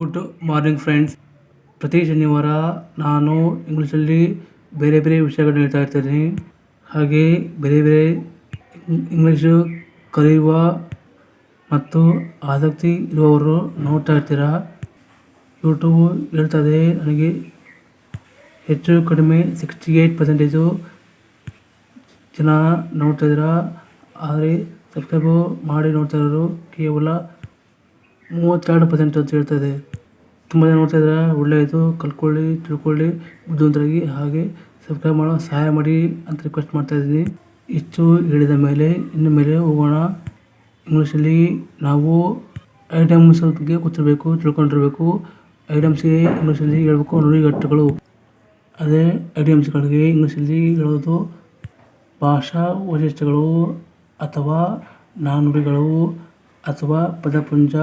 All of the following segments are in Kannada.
ಗುಡ್ ಮಾರ್ನಿಂಗ್ ಫ್ರೆಂಡ್ಸ್ ಪ್ರತಿ ಶನಿವಾರ ನಾನು ಇಂಗ್ಲೀಷಲ್ಲಿ ಬೇರೆ ಬೇರೆ ವಿಷಯಗಳನ್ನ ಹೇಳ್ತಾ ಇರ್ತೀನಿ. ಹಾಗೆ ಬೇರೆ ಬೇರೆ ಇಂಗ್ಲೀಷು ಕಲಿಯುವ ಮತ್ತು ಆಸಕ್ತಿ ಇರುವವರು ನೋಡ್ತಾ ಇರ್ತೀರಾ? ಯೂಟ್ಯೂಬು ಹೇಳ್ತದೆ ನನಗೆ ಹೆಚ್ಚು ಕಡಿಮೆ ಸಿಕ್ಸ್ಟಿ ಏಯ್ಟ್ ಪರ್ಸೆಂಟೇಜು ಜನ ನೋಡ್ತಾ ಇದ್ದೀರಾ. ಆದರೆ ಸಬ್ಸ್ಕ್ರೈಬು ಮಾಡಿ ನೋಡ್ತಾ ಇರೋರು ಕೇವಲ ಮೂವತ್ತೆರಡು ಪರ್ಸೆಂಟ್ ಅಂತ ಹೇಳ್ತಾಯಿದೆ ತುಂಬ ಜನ ನೋಡ್ತಾ ಇದ್ದಾರೆ? ಒಳ್ಳೆಯದು, ಕಲ್ತ್ಕೊಳ್ಳಿ, ತಿಳ್ಕೊಳ್ಳಿ, ಬುದ್ಧಿವಂತರಾಗಿ ಹಾಗೆ ಸಬ್ಸ್ಕ್ರೈಬ್ ಮಾಡೋ ಸಹಾಯ ಮಾಡಿ ಅಂತ ರಿಕ್ವೆಸ್ಟ್ ಮಾಡ್ತಾ ಇದ್ದೀನಿ. ಇಷ್ಟು ಹೇಳಿದ ಮೇಲೆ, ಇನ್ನು ಮೇಲೆ ಹೋಗೋಣ. ಇಂಗ್ಲೀಷಲ್ಲಿ ನಾವು ಐಟಮ್ಸ್ ಬಗ್ಗೆ ಗೊತ್ತಿರಬೇಕು, ತಿಳ್ಕೊಂಡಿರಬೇಕು. ಐಟಮ್ಸ್ಗೆ ಇಂಗ್ಲೀಷಲ್ಲಿ ಹೇಳಬೇಕು ನುಡಿಗಟ್ಟುಗಳು ಅದೇ ಐಟಮ್ಸ್ಗಳಿಗೆ ಇಂಗ್ಲೀಷಲ್ಲಿ ಹೇಳೋದು ಭಾಷಾ ವೈಶಿಷ್ಟ್ಯಗಳು ಅಥವಾ ನಾನುಡಿಗಳು ಅಥವಾ ಪದಪುಂಜ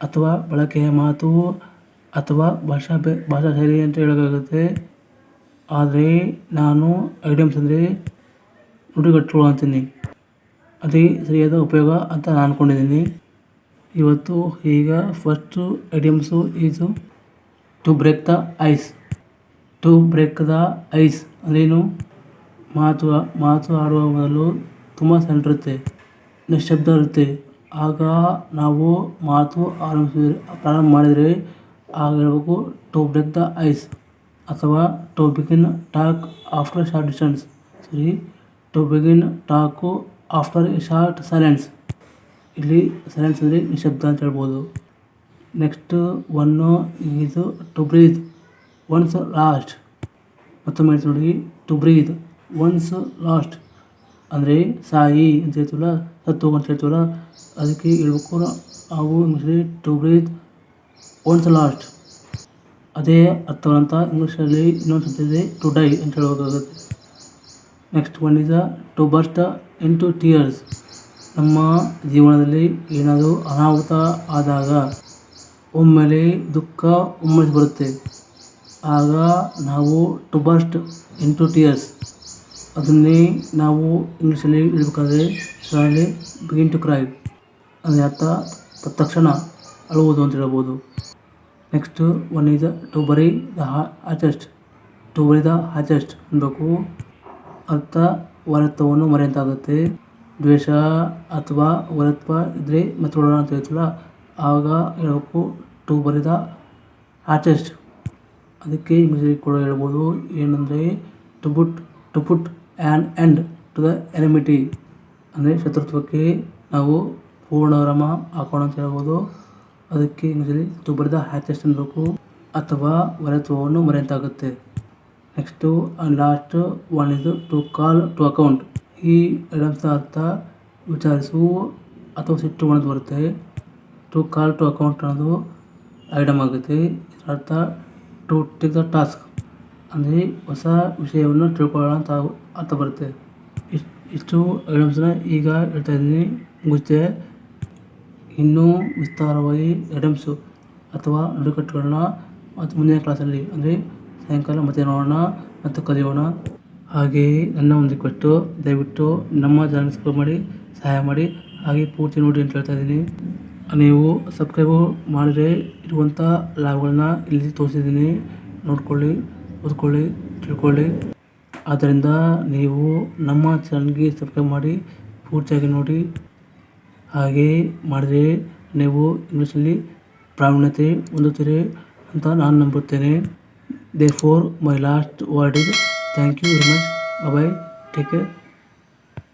ಅಥವಾ ಬಳಕೆಯ ಮಾತು ಅಥವಾ ಭಾಷಾ ಬೆ, ಭಾಷಾ ಶೈಲಿ ಅಂತ ಹೇಳೋಕ್ಕಾಗುತ್ತೆ ಆದರೆ ನಾನು ಐಡಿಯಮ್ಸ್ ಅಂದರೆ ನುಡಿಗಟ್ಟುಗಳು ಅಂತೀನಿ. ಅದೇ ಸರಿಯಾದ ಉಪಯೋಗ ಅಂತ ನಾನು ಅಂದ್ಕೊಂಡಿದ್ದೀನಿ ಇವತ್ತು ಈಗ first idioms is to break the ice to break the ice ಅಂದ್ರೇನು? ಮಾತು ಮಾತು ಆಡುವ ಮೊದಲು ತುಂಬ ಸಣ್ಣ ಇರುತ್ತೆ. ನಿಶ್ಶಬ್ದ ಇರುತ್ತೆ. ಆಗ ನಾವು ಮಾತು ಆರಂಭಿಸಿದ್ರೆ ಪ್ರಾರಂಭ ಮಾಡಿದರೆ ಆಗ ಹೇಳಬೇಕು ಟು ಬ್ರೇಕ್ ದ ಐಸ್ ಅಥವಾ to begin talk after short distance. ಸರಿ to begin talk after a short silence. ಇಲ್ಲಿ ಸೈಲೆನ್ಸ್ ಅಂದರೆ ನಿಶಬ್ದ ಅಂತ ಹೇಳ್ಬೋದು. ನೆಕ್ಸ್ಟ್ ಒನ್ನು ಇದು ಟು ಬ್ರೀತ್. One's last. ಮತ್ತೊಮ್ಮೆ ನೋಡಿ, ಟು ಬ್ರೀತ್. One's last. ಅಂದರೆ ಸಾಯಿ ಅಂತ ಹೇಳ್ತೀವಲ್ಲ ಸತ್ತು ಹೋಗು ಅಂತ ಹೇಳ್ತೀವಲ್ಲ, ಅದಕ್ಕೆ ಹೇಳ್ಬೇಕು ನಾವು ಇಂಗ್ಲೀಷಲ್ಲಿ ಟು ಬ್ರೀತ್ ಒನ್ಸ್ ಲಾಸ್ಟ್ ಅದೇ ಅರ್ಥವಂತ ಇಂಗ್ಲೀಷಲ್ಲಿ ಇನ್ನೊಂದು ಶಬ್ದ ಇದೆ ಟು ಡೈ ಅಂತ ಹೇಳಬೇಕಾಗುತ್ತೆ next one is to burst into tears ನಮ್ಮ ಜೀವನದಲ್ಲಿ ಏನಾದರೂ ಅನಾಹುತ ಆದಾಗ ಒಮ್ಮೆಲೆ ದುಃಖ ಒಮ್ಮೆಲೆ ಬರುತ್ತೆ. ಆಗ ನಾವು to burst into tears ಅದನ್ನೇ ನಾವು ಇಂಗ್ಲೀಷಲ್ಲಿ ಹೇಳ್ಬೇಕಾದ್ರೆ ಶಾಲೆ ಬಿಗಿನ್ ಟು ಕ್ರೈ ಅಂದರೆ ಅರ್ಥ. ತಕ್ಷಣ ಅಳುವುದು ಅಂತ ಹೇಳ್ಬೋದು. Next one is to bury the hatchet to bury the hatchet ಅನ್ಬೇಕು. ಅರ್ಥ. ವರತ್ವವನ್ನು ಮರೆಯಂತಾಗುತ್ತೆ. ದ್ವೇಷ ಅಥವಾ ವರತ್ವ ಇದ್ದರೆ ಮತ್ತೆ ಅಂತ ಹೇಳ್ತೀವಲ್ಲ, ಆಗ ಹೇಳಬೇಕು. ಟು ದ ಹಾಚೆಸ್ಟ್ ಅದಕ್ಕೆ ಇಂಗ್ಲೀಷಲ್ಲಿ ಕೂಡ ಹೇಳ್ಬೋದು. ಏನಂದರೆ to boot to put an end to the enmity ಅಂದರೆ ಶತ್ರುತ್ವಕ್ಕೆ ನಾವು ಪೂರ್ಣ ವಿರಾಮ ಹಾಕೋಣ ಅಂತ ಹೇಳ್ಬೋದು. ಅದಕ್ಕೆ ಇಂಗ್ಲೀಷಲ್ಲಿ ಟು ಬರಿದ ಹ್ಯಾಚೆಸ್ಟ್ ಅನ್ಬೇಕು ಅಥವಾ ವರತ್ವವನ್ನು ಮರೆಯಂತಾಗುತ್ತೆ. ನೆಕ್ಸ್ಟು ಲಾಸ್ಟ್ ಒನ್ ಇದು ಟು ಕಾಲ್ ಟು ಅಕೌಂಟ್ ಈ ಐಟಮ್ಸ್ ಅರ್ಥ ವಿಚಾರಿಸು ಅಥವಾ ಸಿಟ್ಟು ಒಣದು ಬರುತ್ತೆ. ಟು ಕಾಲ್ ಟು ಅಕೌಂಟ್ ಅನ್ನೋದು ಐಟಮ್ ಆಗುತ್ತೆ. ಇದರ ಅರ್ಥ ಟು ಟೇಕ್ ದ ಟಾಸ್ಕ್ ಅಂದರೆ ಹೊಸ ವಿಷಯವನ್ನು ತಿಳ್ಕೊಳ್ಳೋಣ ಅಂತ ಅರ್ಥ ಬರುತ್ತೆ. ಇಷ್ಟು ಇಷ್ಟು ಈಗ ಹೇಳ್ತಾ ಇದ್ದೀನಿ. ಮುಗಿಸ್ತೆ ಇನ್ನೂ ವಿಸ್ತಾರವಾಗಿ ಐಟಮ್ಸು ಅಥವಾ ನುಡಿಕಟ್ಟುಗಳನ್ನ ಮತ್ತು ಮುಂದಿನ ಕ್ಲಾಸಲ್ಲಿ, ಅಂದರೆ ಸಾಯಂಕಾಲ ಮತ್ತೆ ನೋಡೋಣ ಮತ್ತು ಕಲಿಯೋಣ. ಹಾಗೆಯೇ ನನ್ನ ಒಂದು ರಿಕ್ವೆಸ್ಟು ದಯವಿಟ್ಟು ನಮ್ಮ ಚಾನಲ್ ಸಬ್ಸ್ಕ್ರೈಬ್ ಮಾಡಿ, ಸಹಾಯ ಮಾಡಿ, ಹಾಗೆ ಪೂರ್ತಿ ನೋಡಿ ಅಂತ ಹೇಳ್ತಾ ಇದ್ದೀನಿ. ನೀವು ಸಬ್ಸ್ಕ್ರೈಬು ಮಾಡಿದರೆ ಇರುವಂಥ ಲಾಭಗಳನ್ನ ಇಲ್ಲಿ ತೋರಿಸಿದ್ದೀನಿ. ನೋಡ್ಕೊಳ್ಳಿ. ಓದ್ಕೊಳ್ಳಿ, ತಿಳ್ಕೊಳ್ಳಿ. ಆದ್ದರಿಂದ ನೀವು ನಮ್ಮ ಚಾನಲ್ಗೆ ಸಬ್ಸ್ಕ್ರೈಬ್ ಮಾಡಿ, ಪೂರ್ತಿಯಾಗಿ ನೋಡಿ. ಹಾಗೆ ಮಾಡಿದರೆ ನೀವು ಇಂಗ್ಲೀಷಲ್ಲಿ ಪ್ರಾವೀಣ್ಯತೆ ಹೊಂದುತ್ತೀರಿ ಅಂತ ನಾನು ನಂಬುತ್ತೇನೆ. Therefore my last word is thank you very much bye take care